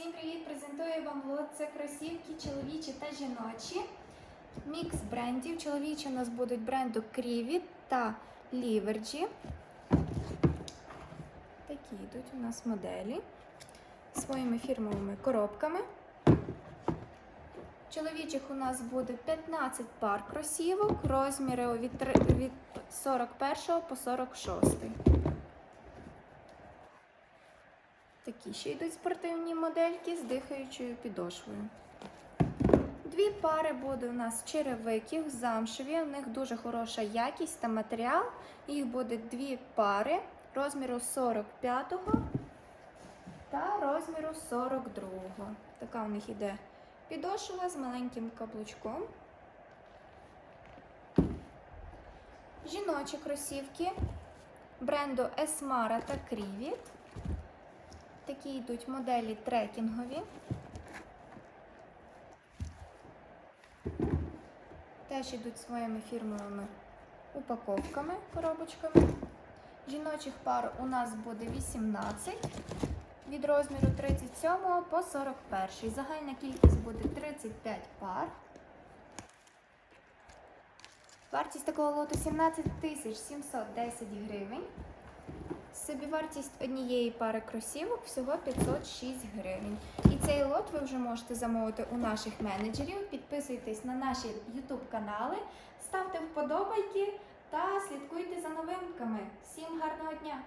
Всім привіт! Презентую вам. Це кросівки чоловічі та жіночі. Мікс брендів. Чоловічі у нас будуть бренду Кріві та Ліверджі. Такі йдуть у нас моделі своїми фірмовими коробками. Чоловічих у нас буде 15 пар кросівок, розміри від 41 по 46. Такі ще йдуть спортивні модельки з дихаючою підошвою. Дві пари буде у нас черевиків замшеві. У них дуже хороша якість та матеріал. Їх буде дві пари розміру 45 та розміру 42. Така у них іде підошва з маленьким каблучком. Жіночі кросівки бренду Esmara та Крівіт. Такі йдуть моделі трекінгові. Теж йдуть своїми фірмовими упаковками, коробочками. Жіночих пар у нас буде 18 від розміру 37 по 41. Загальна кількість буде 35 пар. Вартість такого лоту 17 710 гривень. Собівартість однієї пари кросівок всього 506 гривень. І цей лот ви вже можете замовити у наших менеджерів. Підписуйтесь на наші YouTube канали, ставте вподобайки та слідкуйте за новинками. Всім гарного дня!